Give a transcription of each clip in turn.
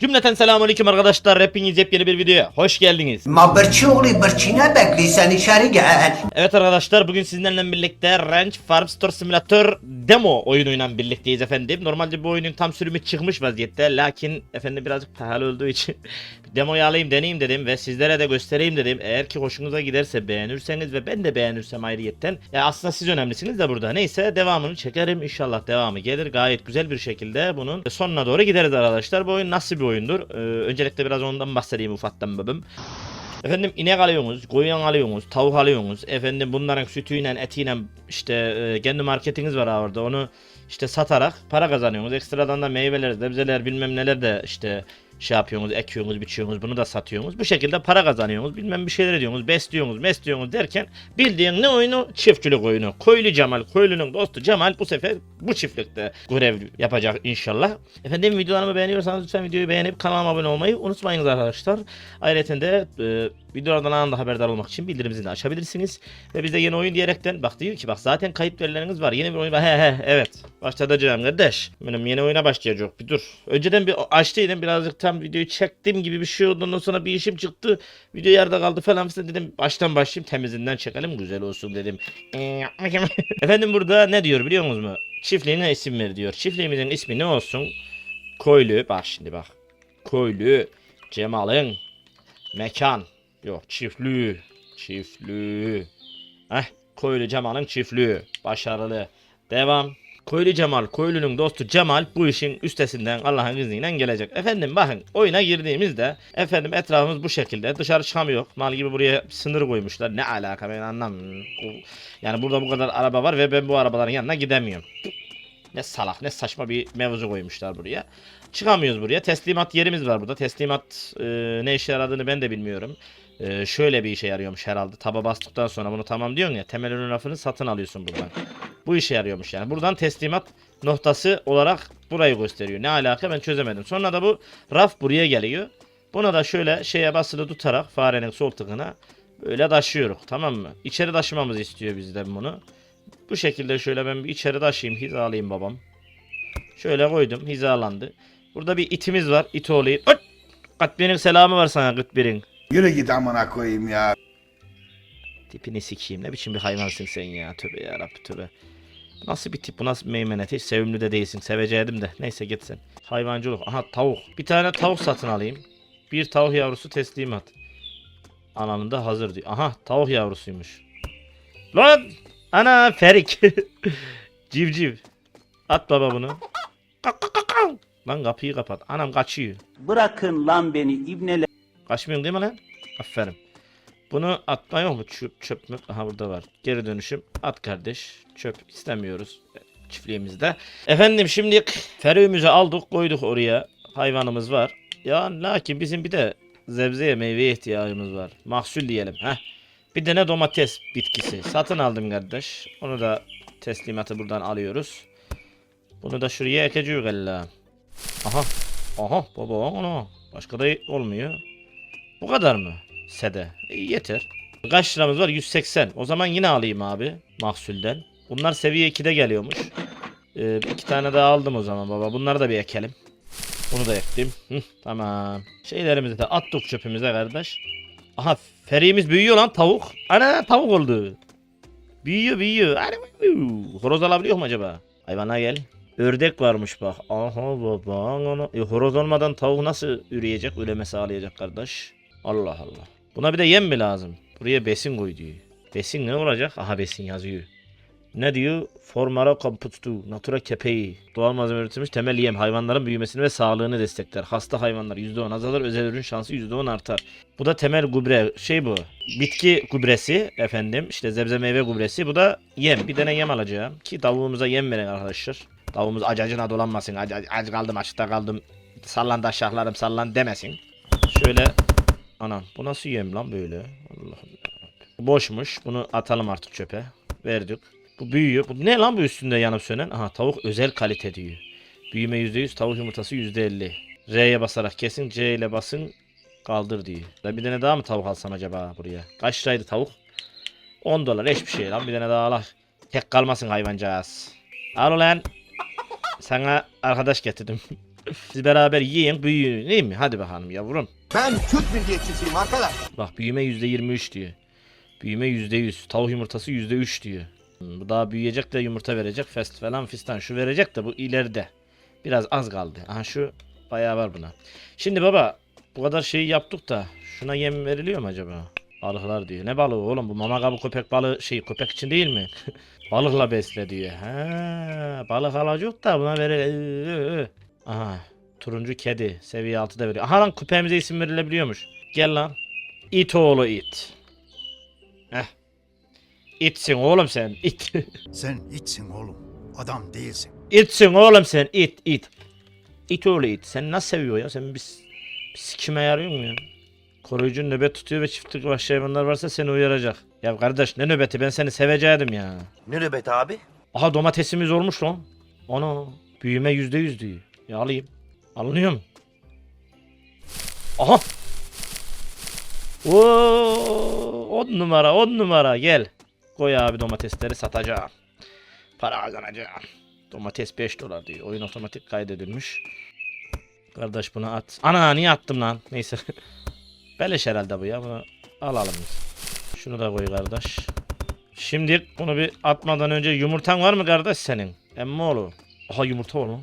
Cümleten selamünaleyküm arkadaşlar. Hepiniz yepyeni bir videoya hoş geldiniz. Ma bırçı oğlu bırçı ne bekliyorsun içeri gel. Evet arkadaşlar bugün sizlerle birlikte Ranch Farm Store Simulator demo oyunuyla birlikteyiz efendim. Normalde bu oyunun tam sürümü çıkmış vaziyette. Lakin efendim birazcık pahalı olduğu için demoyu alayım deneyeyim dedim ve sizlere de göstereyim dedim. Eğer ki hoşunuza giderse beğenirseniz ve ben de beğenirsem ayrıyetten. Ya aslında siz önemlisiniz de burada. Neyse devamını çekerim. İnşallah devamı gelir. Gayet güzel bir şekilde bunun sonuna doğru gideriz arkadaşlar. Bu oyun nasıl bir oyundur? Ee, öncelikle biraz ondan bahsedeyim ufaktan babım. Efendim inek alıyorsunuz, koyun alıyorsunuz, tavuk alıyorsunuz. Efendim bunların sütüyle, etiyle işte e, kendi marketiniz var orada. Onu işte satarak para kazanıyorsunuz. Ekstradan da meyveler, sebzeler bilmem neler de işte şey yapıyorsunuz, ekiyorsunuz, biçiyorsunuz, bunu da satıyorsunuz. Bu şekilde para kazanıyorsunuz. Bilmem bir şeyler ediyorsunuz, besliyorsunuz, besliyorsunuz derken bildiğin ne oyunu? Çiftçilik oyunu. Koylu Cemal, Koylu'nun dostu Cemal bu sefer bu çiftlikte görev yapacak inşallah. Efendim videolarımı beğeniyorsanız lütfen videoyu beğenip kanalıma abone olmayı unutmayınız arkadaşlar. Ayrıca de e, videolardan anında haberdar olmak için bildirim zilini açabilirsiniz. Ve bize yeni oyun diyerekten bak diyor ki bak zaten kayıt verileriniz var. Yeni bir oyun var. He he evet. Başlatacağım kardeş. Benim yeni oyuna başlayacak. Bir dur. Önceden bir açtıydım birazcık tam videoyu çektim gibi bir şey oldu. Ondan sonra bir işim çıktı. Video yerde kaldı falan filan dedim. Baştan başlayayım temizinden çekelim güzel olsun dedim. Efendim burada ne diyor biliyor musunuz mu? Çiftliğine isim ver diyor. Çiftliğimizin ismi ne olsun? Koylu. Bak şimdi bak. Koylu. Cemal'ın mekan. Yok çiftliği. Çiftliği. Heh. Koylu Cemal'ın çiftliği. Başarılı. Devam. Koylu Cemal, Koylu'nun dostu Cemal bu işin üstesinden Allah'ın izniyle gelecek. Efendim bakın oyuna girdiğimizde efendim etrafımız bu şekilde dışarı çıkamıyor. Mal gibi buraya sınır koymuşlar. Ne alaka ben anlamıyorum. Yani burada bu kadar araba var ve ben bu arabaların yanına gidemiyorum. Ne salak ne saçma bir mevzu koymuşlar buraya. Çıkamıyoruz buraya. Teslimat yerimiz var burada. Teslimat e, ne işe yaradığını ben de bilmiyorum. E, şöyle bir işe yarıyormuş herhalde. Taba bastıktan sonra bunu tamam diyorsun ya. Temel ürün rafını satın alıyorsun buradan. Bu işe yarıyormuş yani. Buradan teslimat noktası olarak burayı gösteriyor. Ne alaka ben çözemedim. Sonra da bu raf buraya geliyor. Buna da şöyle şeye basılı tutarak farenin sol tıkına böyle taşıyoruz. Tamam mı? İçeri taşımamızı istiyor bizden bunu. Bu şekilde şöyle ben bir içeri taşıyayım. Hizalayayım babam. Şöyle koydum. Hizalandı. Burada bir itimiz var. İt. Öt! Katbir'in selamı var sana Katbir'in. Yürü git amına koyayım ya. Tipini sikeyim. Ne biçim bir hayvansın sen ya. Tövbe yarabbi tövbe. Nasıl bir tip bu nasıl bir meymenet? Hiç sevimli de değilsin. Seveceydim de. Neyse git sen. Hayvancılık. Aha tavuk. Bir tane tavuk satın alayım. Bir tavuk yavrusu teslimat. Ananında hazır diyor. Aha tavuk yavrusuymuş. Lan! Ana ferik. Civciv. At baba bunu. Lan kapıyı kapat. Anam kaçıyor. Bırakın lan beni ibneler. Kaçmıyorsun değil mi lan? Aferin. Bunu atma yok mu? Çöp, çöp mü? Aha burada var. Geri dönüşüm. At kardeş. Çöp istemiyoruz. Çiftliğimizde. Efendim şimdi ferüğümüzü aldık koyduk oraya. Hayvanımız var. Ya lakin bizim bir de zebzeye meyveye ihtiyacımız var. Mahsul diyelim. Heh. Bir de ne domates bitkisi. Satın aldım kardeş. Onu da teslimatı buradan alıyoruz. Bunu da şuraya ekeceğiz galiba. Aha. Aha baba ana. Başka da olmuyor. Bu kadar mı? Sede. E, yeter. Kaç liramız var? 180. O zaman yine alayım abi. Mahsulden. Bunlar seviye 2'de geliyormuş. Ee, iki tane daha aldım o zaman baba. Bunları da bir ekelim. Bunu da ektim. Tamam. Şeylerimizi de attık çöpümüze kardeş. Aha feriğimiz büyüyor lan tavuk. Ana tavuk oldu. Büyüyor büyüyor. Horoz alabiliyor mu acaba? Hayvana gel. Ördek varmış bak. Aha baba. Ana. E, horoz olmadan tavuk nasıl üreyecek, üreme sağlayacak kardeş? Allah Allah. Buna bir de yem mi lazım? Buraya besin koy diyor. Besin ne olacak? Aha besin yazıyor. Ne diyor? Formara computu, natura kepeği. Doğal malzeme üretilmiş temel yem hayvanların büyümesini ve sağlığını destekler. Hasta hayvanlar %10 azalır, özel ürün şansı %10 artar. Bu da temel gübre. Şey bu. Bitki gübresi efendim. işte zebze meyve gübresi. Bu da yem. Bir tane yem alacağım. Ki tavuğumuza yem verin arkadaşlar. Tavuğumuz acacına dolanmasın. Ac, ac, ac kaldım açıkta kaldım. Sallan aşağılarım sallan demesin. Şöyle Anam bu nasıl yem lan böyle? Allah Allah. Bu boşmuş. Bunu atalım artık çöpe. Verdik. Bu büyüyor. Bu ne lan bu üstünde yanıp sönen? Aha tavuk özel kalite diyor. Büyüme %100, tavuk yumurtası %50. R'ye basarak kesin, C ile basın kaldır diyor. Ben bir tane daha mı tavuk alsam acaba buraya? Kaç liraydı tavuk? 10 dolar hiçbir şey lan. Bir tane daha al. Tek kalmasın hayvancağız. Al ulan. Sana arkadaş getirdim. Siz beraber yiyin büyüyün değil mi? Hadi bakalım yavrum. Ben Türk milliyetçisiyim arkadaş. Bak büyüme %23 diyor. Büyüme %100. Tavuk yumurtası %3 diyor. Bu daha büyüyecek de yumurta verecek. Fest falan fistan şu verecek de bu ileride. Biraz az kaldı. Aha şu bayağı var buna. Şimdi baba bu kadar şeyi yaptık da şuna yem veriliyor mu acaba? Balıklar diyor. Ne balığı oğlum bu mama kabı köpek balığı şey köpek için değil mi? Balıkla besle diyor. Ha, balık alacak da buna veril. Aha turuncu kedi seviye 6'da veriyor. Aha lan köpeğimize isim verilebiliyormuş. Gel lan. İt oğlu it. Heh. İtsin oğlum sen it. Sen içsin oğlum. Adam değilsin. İtsin oğlum sen it it. İt oğlu it. Sen nasıl seviyor ya? Sen biz, biz kime yarıyor mu ya? Koruyucu nöbet tutuyor ve çiftlik vahşi hayvanlar varsa seni uyaracak. Ya kardeş ne nöbeti ben seni sevecektim ya. Ne nöbet abi? Aha domatesimiz olmuş lan. Ana büyüme yüzde yüz diyor. Ya alayım. Alınıyor mu? Aha. Oo, on numara on numara gel. Koy abi domatesleri satacağım. Para kazanacağım. Domates 5 dolar diyor. Oyun otomatik kaydedilmiş. Kardeş bunu at. Ana niye attım lan? Neyse. Beleş herhalde bu ya. Bunu alalım. Şunu da koy kardeş. Şimdi bunu bir atmadan önce yumurtan var mı kardeş senin? Emmoğlu. Aha yumurta var lan.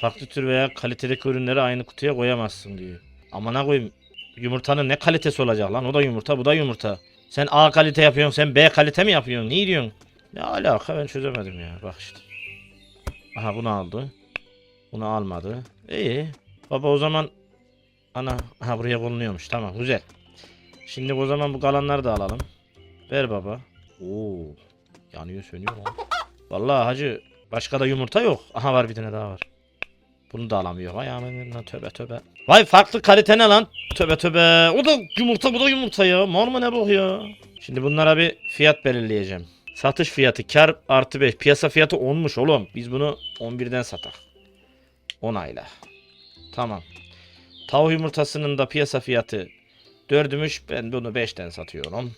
Farklı tür veya kalitedeki ürünleri aynı kutuya koyamazsın diyor. Amına koyayım. Yumurtanın ne kalitesi olacak lan? O da yumurta, bu da yumurta. Sen A kalite yapıyorsun, sen B kalite mi yapıyorsun? Ne diyorsun? Ne alaka ben çözemedim ya. Bak işte. Aha bunu aldı. Bunu almadı. İyi. Baba o zaman ana ha buraya konuluyormuş. Tamam güzel. Şimdi o zaman bu kalanları da alalım. Ver baba. Oo. Yanıyor sönüyor lan. Vallahi hacı başka da yumurta yok. Aha var bir tane daha var. Bunu da alamıyor. Vay aman töbe töbe. Vay farklı kalite ne lan? Töbe töbe. O da yumurta bu da yumurta ya. Mal mı ne bu ya? Şimdi bunlara bir fiyat belirleyeceğim. Satış fiyatı kar artı 5. Piyasa fiyatı 10'muş oğlum. Biz bunu 11'den satak. 10 ayla. Tamam. Tavuk yumurtasının da piyasa fiyatı 4'ümüş. Ben bunu 5'ten satıyorum.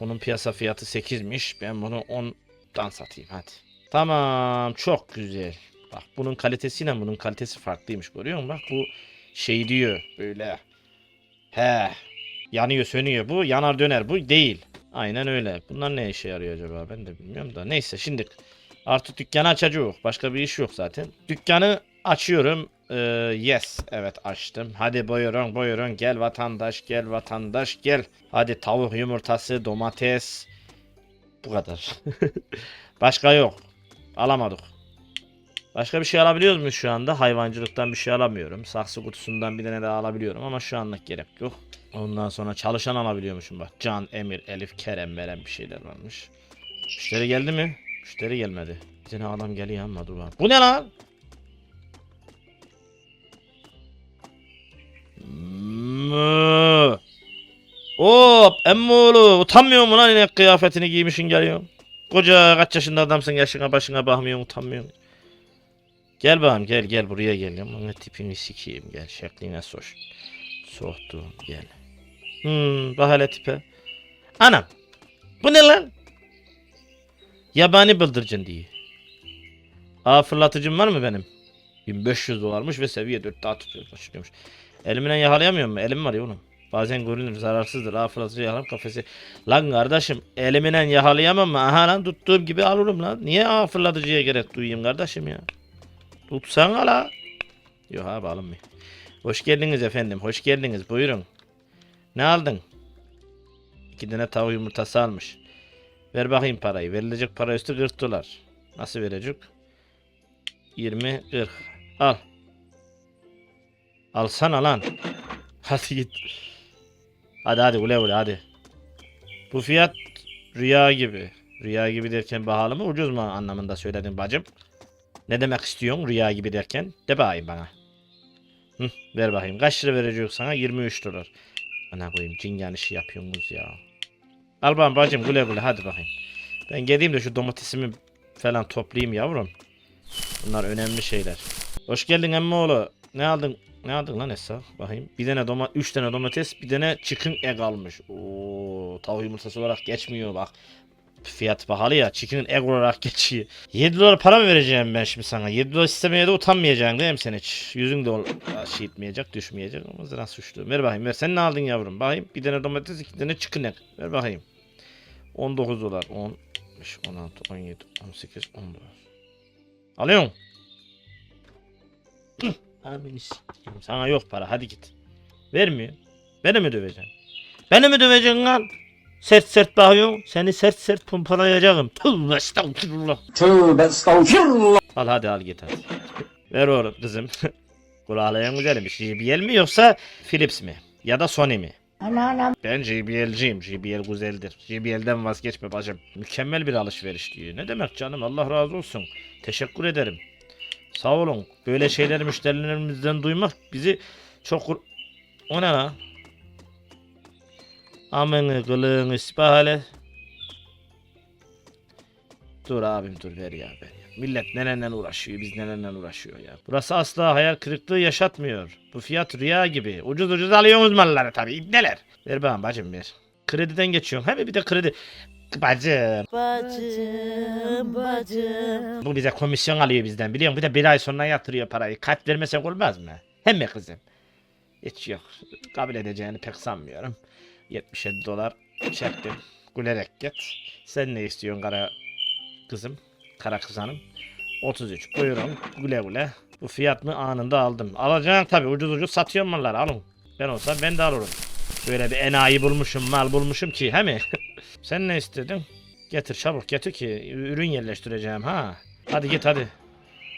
Bunun piyasa fiyatı 8'miş. Ben bunu 10'dan satayım hadi. Tamam çok güzel. Bak bunun kalitesiyle bunun kalitesi farklıymış görüyor musun? Bak bu şey diyor böyle. He. Yanıyor sönüyor bu yanar döner bu değil. Aynen öyle. Bunlar ne işe yarıyor acaba ben de bilmiyorum da. Neyse şimdi artık dükkanı açacağız. Başka bir iş yok zaten. Dükkanı açıyorum. Ee, yes. Evet açtım. Hadi buyurun buyurun. Gel vatandaş gel vatandaş gel. Hadi tavuk yumurtası domates. Bu kadar. Başka yok. Alamadık. Başka bir şey alabiliyoruz mu şu anda? Hayvancılıktan bir şey alamıyorum. Saksı kutusundan bir tane daha alabiliyorum ama şu anlık gerek yok. Ondan sonra çalışan alabiliyormuşum bak. Can, Emir, Elif, Kerem, Merem bir şeyler varmış. Müşteri geldi mi? Müşteri gelmedi. Bir tane adam geliyor ama dur bak. Bu ne lan? Mı. Hop emmoğlu utanmıyor mu lan inek kıyafetini giymişin geliyorsun. Koca kaç yaşında adamsın yaşına başına bakmıyorsun utanmıyorsun. Gel bakalım gel gel buraya gel. Aman tipini sikeyim gel şekline soş. Soğuttum gel. Hmm bak tipe. Anam. Bu ne lan? Yabani bıldırcın diye. Aa fırlatıcım var mı benim? 1500 dolarmış ve seviye 4 daha tutuyor. Başlıyormuş. Elimle yakalayamıyorum mu? Elim var ya oğlum. Bazen görünür zararsızdır. Aa fırlatıcı yakalar kafesi. Lan kardeşim elimle yakalayamam mı? Aha lan tuttuğum gibi alırım lan. Niye aa fırlatıcıya gerek duyayım kardeşim ya? Tutsana la. Yok abi alınmıyor. Hoş geldiniz efendim. Hoş geldiniz. Buyurun. Ne aldın? İki tane tavuk yumurtası almış. Ver bakayım parayı. Verilecek para üstü 40 dolar. Nasıl verecek? 20 40. Al. Alsana lan. Hadi git. Hadi hadi ule ule hadi. Bu fiyat rüya gibi. Rüya gibi derken pahalı mı ucuz mu anlamında söyledin bacım. Ne demek istiyorsun rüya gibi derken? De bakayım bana. Hı, ver bakayım. Kaç lira verecek sana? 23 dolar. Ana koyayım cingan işi yapıyorsunuz ya. Al bakalım bacım güle güle hadi bakayım. Ben geleyim de şu domatesimi falan toplayayım yavrum. Bunlar önemli şeyler. Hoş geldin emmoğlu. Ne aldın? Ne aldın lan Esra? Bakayım. Bir tane doma 3 tane domates, bir tane chicken egg almış. Oo, tavuk yumurtası olarak geçmiyor bak. Fiyat pahalı ya. Chicken'ın egg olarak geçiyor. 7 dolar para mı vereceğim ben şimdi sana? 7 dolar istemeye de utanmayacaksın değil mi sen hiç? Yüzün de ol şey etmeyecek, düşmeyecek ama zira suçlu. Ver bakayım ver. Sen ne aldın yavrum? Bakayım. Bir tane domates, iki tane chicken egg. Ver bakayım. 19 dolar. 10, 15, 16, 17, 18, 10 dolar. Alıyorsun. Hı, Amini s**eyim. Sana yok para hadi git. Vermiyor. Beni mi döveceksin? Beni mi döveceksin lan? Sert sert bakıyorsun. Seni sert sert pompalayacağım. Tövbe estağfurullah. Tövbe estağfurullah. Al hadi al git hadi. Ver oğlum kızım. Kuralayan güzelim. JBL mi yoksa Philips mi? Ya da Sony mi? Ben JBL'ciyim. JBL güzeldir. JBL'den vazgeçme bacım. Mükemmel bir alışveriş diyor. Ne demek canım? Allah razı olsun. Teşekkür ederim. Sağ olun. Böyle şeyleri müşterilerimizden duymak bizi çok... O ne lan? Amını kılığını isbahale. Dur abim dur ver ya ver ya. Millet nelerle uğraşıyor biz nelerle uğraşıyor ya. Burası asla hayal kırıklığı yaşatmıyor. Bu fiyat rüya gibi. Ucuz ucuz alıyorsunuz malları tabii ibneler. Ver bana bacım ver. Krediden geçiyorsun. Hem bir de kredi. Bacım. Bacım, bacım. Bu bize komisyon alıyor bizden biliyor musun? Bir de bir ay sonra yatırıyor parayı. Kalp vermesek olmaz mı? Hem mi kızım? Hiç yok. Kabul edeceğini pek sanmıyorum. 77 dolar çektim. Gülerek git. Sen ne istiyorsun kara kızım? Kara kız hanım. 33. Buyurun. Güle güle. Bu fiyat mı anında aldım. Alacaksın tabi ucuz ucuz satıyorum malları alın. Ben olsam ben de alırım. Böyle bir enayi bulmuşum mal bulmuşum ki he mi? Sen ne istedin? Getir çabuk getir ki ürün yerleştireceğim ha. Hadi git hadi.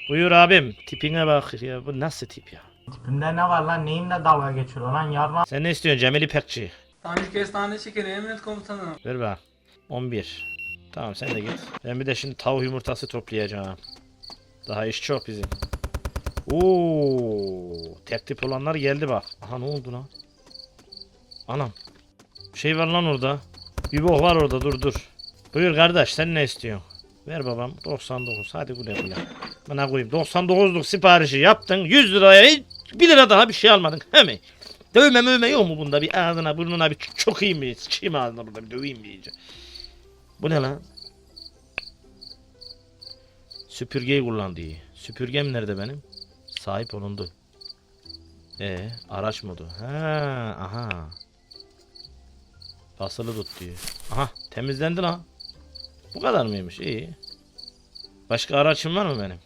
Buyur abim. Tipine bak ya bu nasıl tip ya? Tipinde ne var lan? Neyinle dalga geçiyor lan? Yarma Sen ne istiyorsun Cemil İpekçi? Tanrı kestane şekeri emret komutanım. Ver bak. 11. Tamam sen de git. Ben bir de şimdi tavuk yumurtası toplayacağım. Daha iş çok bizim. Oo, tek tip olanlar geldi bak. Aha ne oldu lan? Anam. Şey var lan orada. Bir bok var orada dur dur. Buyur kardeş sen ne istiyorsun? Ver babam 99 hadi güle güle. Bana koyayım 99'luk siparişi yaptın 100 liraya hiç 1 lira daha bir şey almadın he mi? Dövme mövme yok mu bunda bir ağzına burnuna bir ç- çokayım bir sıçayım ağzına burada bir döveyim bir iyice. Bu ne lan? Süpürgeyi kullandı iyi. Süpürgem nerede benim? Sahip olundu. E araç modu. Ha, aha. Basılı tut diyor. Aha temizlendi lan. Bu kadar mıymış? İyi. Başka aracım var mı benim?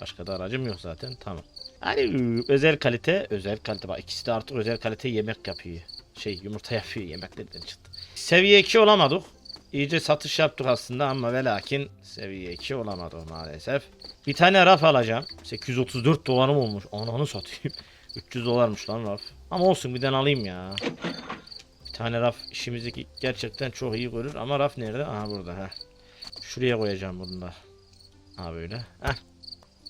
Başka da aracım yok zaten. Tamam. Hani özel kalite, özel kalite. Bak ikisi de artık özel kalite yemek yapıyor. Şey yumurta yapıyor yemeklerden çıktı. Seviye 2 olamadık. İyice satış yaptık aslında ama ve lakin seviye 2 olamadık maalesef. Bir tane raf alacağım. 834 dolarım olmuş. Ananı satayım. 300 dolarmış lan raf. Ama olsun bir tane alayım ya. Bir tane raf işimizi gerçekten çok iyi görür ama raf nerede? Aha burada ha. Şuraya koyacağım bunu da. Ha böyle. Heh.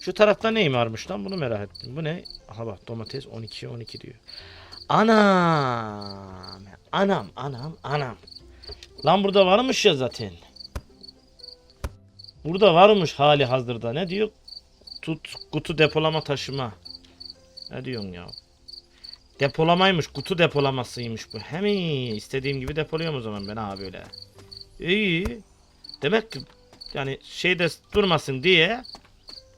Şu tarafta neyim varmış lan bunu merak ettim. Bu ne? Aha bak domates 12 12 diyor. Anam. Anam anam anam. Lan burada varmış ya zaten. Burada varmış hali hazırda. Ne diyor? Tut kutu depolama taşıma. Ne diyorsun ya? Depolamaymış. Kutu depolamasıymış bu. Hem istediğim gibi depoluyorum o zaman ben ha böyle. İyi. Demek ki yani şeyde durmasın diye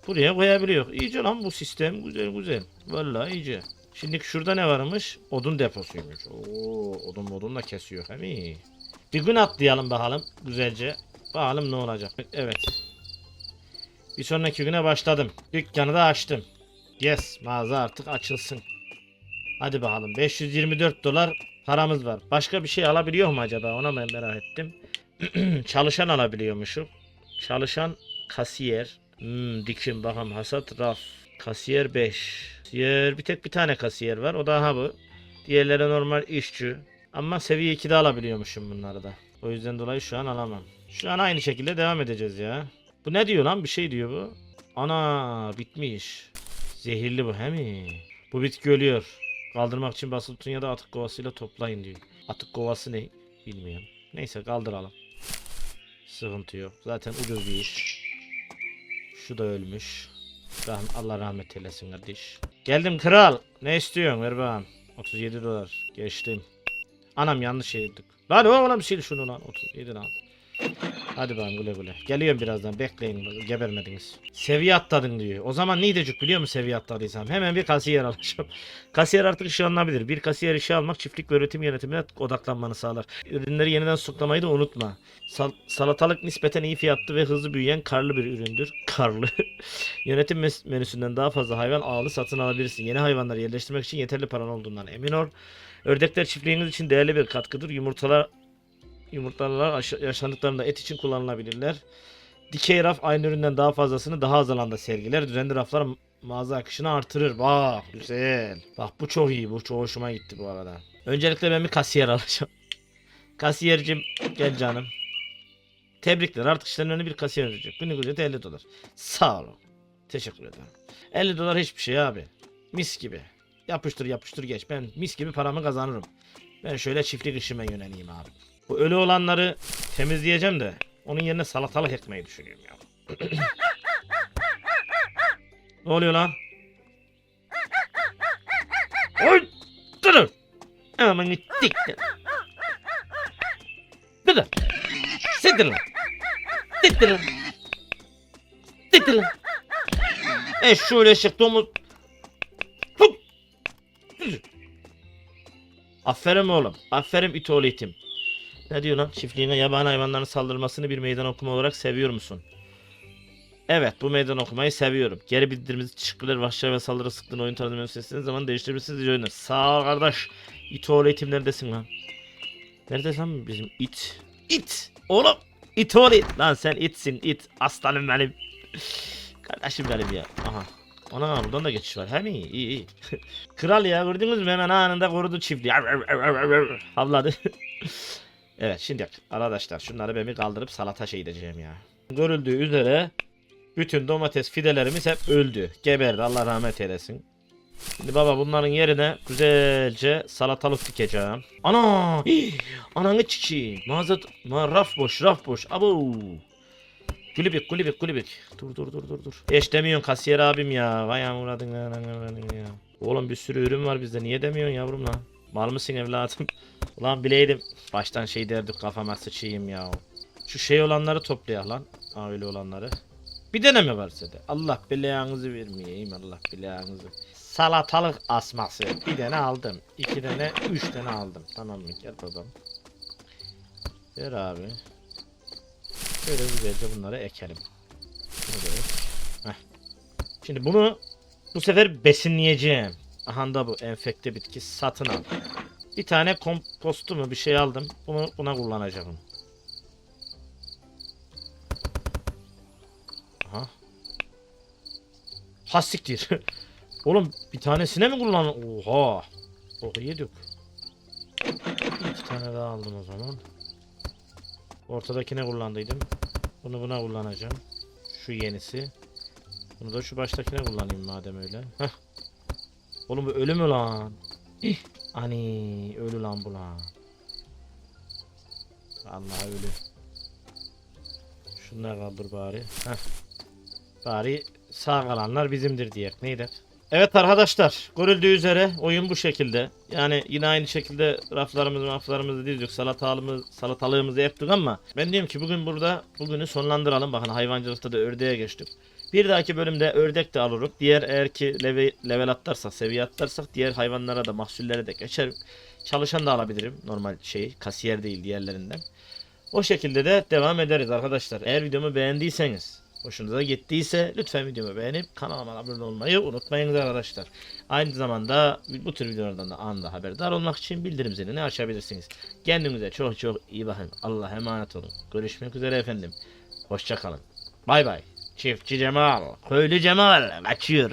buraya koyabiliyor. İyice lan bu sistem. Güzel güzel. Vallahi iyice. Şimdi şurada ne varmış? Odun deposuymuş. Oo, odun modun da kesiyor. Hem iyi. Bir gün atlayalım bakalım güzelce. Bakalım ne olacak. Evet. Bir sonraki güne başladım. Dükkanı da açtım. Yes mağaza artık açılsın. Hadi bakalım 524 dolar paramız var. Başka bir şey alabiliyor mu acaba ona ben merak ettim. Çalışan alabiliyormuşum. Çalışan kasiyer. Hmm, dikim bakalım hasat raf. Kasiyer 5. Kasiyer bir tek bir tane kasiyer var. O da ha bu. Diğerleri normal işçi. Ama seviye 2'de alabiliyormuşum bunları da. O yüzden dolayı şu an alamam. Şu an aynı şekilde devam edeceğiz ya. Bu ne diyor lan? Bir şey diyor bu. Ana bitmiş. Zehirli bu he mi? Bu bitki ölüyor. Kaldırmak için basılı tutun ya da atık kovasıyla toplayın diyor. Atık kovası ne? Bilmiyorum. Neyse kaldıralım. Sıkıntı yok. Zaten ucuz bir iş. Şu da ölmüş. Rahm Allah rahmet eylesin kardeş. Geldim kral. Ne istiyorsun? Ver bakalım. 37 dolar. Geçtim. Anam yanlış şey yedik. Lan oğlum sil şunu lan. 37 lan. Hadi bakalım güle güle. Geliyorum birazdan bekleyin gebermediniz. Seviye atladın diyor. O zaman ne diyecek biliyor musun seviye atladıysam? Hemen bir kasiyer alacağım. kasiyer artık işe alınabilir. Bir kasiyer işe almak çiftlik ve üretim yönetimine odaklanmanı sağlar. Ürünleri yeniden stoklamayı da unutma. Sal- salatalık nispeten iyi fiyatlı ve hızlı büyüyen karlı bir üründür. Karlı. Yönetim menüsünden daha fazla hayvan ağlı satın alabilirsin. Yeni hayvanları yerleştirmek için yeterli paran olduğundan emin ol. Ördekler çiftliğiniz için değerli bir katkıdır. Yumurtalar Yumurtalar aş- yaşlandıklarında et için kullanılabilirler. Dikey raf aynı üründen daha fazlasını daha az alanda sergiler. Düzenli raflar ma- mağaza akışını artırır. Bak güzel. Bak bu çok iyi. Bu çok hoşuma gitti bu arada. Öncelikle ben bir kasiyer alacağım. Kasiyercim gel canım. Tebrikler artık işlerin önüne bir kasiyer verecek. Günlük ücreti 50 dolar. Sağ olun. Teşekkür ederim. 50 dolar hiçbir şey abi. Mis gibi. Yapıştır yapıştır geç. Ben mis gibi paramı kazanırım. Ben şöyle çiftlik işime yöneleyim abi. Bu ölü olanları temizleyeceğim de onun yerine salatalık ekmeyi düşünüyorum ya. ne oluyor lan? Oy! Durun! Aman gittik. Durun! Siktir lan! Siktir lan! Siktir lan! E şöyle. Hup! Aferin oğlum. Aferin it oğlu itim. Ne diyor lan? Çiftliğine yabani hayvanların saldırmasını bir meydan okuma olarak seviyor musun? Evet bu meydan okumayı seviyorum. Geri bildirimizi teşekkürler. Vahşi ve saldırı sıklığını oyun tarzı menüsü zaman değiştirebilirsiniz. iyi oyunlar. Sağ ol kardeş. İt oğlu itim neredesin lan? Nerede lan bizim it? İt! Oğlum! İt oğlu it! Lan sen itsin it. Aslanım benim. Kardeşim benim ya. Aha. Ana buradan da geçiş var. Hem iyi iyi iyi. Kral ya gördünüz mü hemen anında korudu çiftliği. Havladı. Evet şimdi arkadaşlar şunları ben bir kaldırıp salata şey edeceğim ya. Görüldüğü üzere bütün domates fidelerimiz hep öldü. Geberdi Allah rahmet eylesin. Şimdi baba bunların yerine güzelce salatalık dikeceğim. Ana! Ananı çiki. Mağaza ma raf boş raf boş. Abo! Kulübük kulübük kulübük. Dur dur dur dur dur. Eş demiyorsun kasiyer abim ya. Vay amuradın ya. Oğlum bir sürü ürün var bizde. Niye demiyorsun yavrum lan? Mal mısın evladım? Ulan bileydim. Baştan şey derdik kafama sıçayım ya. Şu şey olanları toplayalım lan. Ha öyle olanları. Bir tane mi var size? Allah belanızı vermeyeyim Allah belanızı. Salatalık asması. Bir tane aldım. iki tane, üç tane aldım. Tamam mı? Gel babam. Ver abi. Şöyle güzelce bunları ekelim. Şimdi bunu bu sefer besinleyeceğim. Aha da bu enfekte bitki satın al. Bir tane kompostu mu bir şey aldım. Bunu buna kullanacağım. Aha. Hassiktir. Oğlum bir tanesine mi kullan? Oha. Oha yedik. İki tane daha aldım o zaman. Ortadakine kullandıydım. Bunu buna kullanacağım. Şu yenisi. Bunu da şu baştakine kullanayım madem öyle. Heh. Oğlum bu ölü mü lan? İh. Ani ölü lan bu lan. Allah ölü. Şunları kaldır bari. Heh. Bari sağ kalanlar bizimdir diyek. Neydi? Evet arkadaşlar görüldüğü üzere oyun bu şekilde. Yani yine aynı şekilde raflarımızı raflarımızı dizdik. Salatalığımız, salatalığımızı yaptık ama ben diyorum ki bugün burada bugünü sonlandıralım. Bakın hayvancılıkta da ördeğe geçtik. Bir dahaki bölümde ördek de alırız. Diğer eğer ki level, level atlarsak, seviye atlarsak diğer hayvanlara da mahsullere de geçerim. Çalışan da alabilirim. Normal şey, kasiyer değil diğerlerinden. O şekilde de devam ederiz arkadaşlar. Eğer videomu beğendiyseniz, hoşunuza gittiyse lütfen videomu beğenip kanalıma abone olmayı unutmayınız arkadaşlar. Aynı zamanda bu tür videolardan da anında haberdar olmak için bildirim zilini açabilirsiniz. Kendinize çok çok iyi bakın. Allah'a emanet olun. Görüşmek üzere efendim. Hoşçakalın. Bay bay. Çiftçi Cemal, köylü Cemal kaçıyor.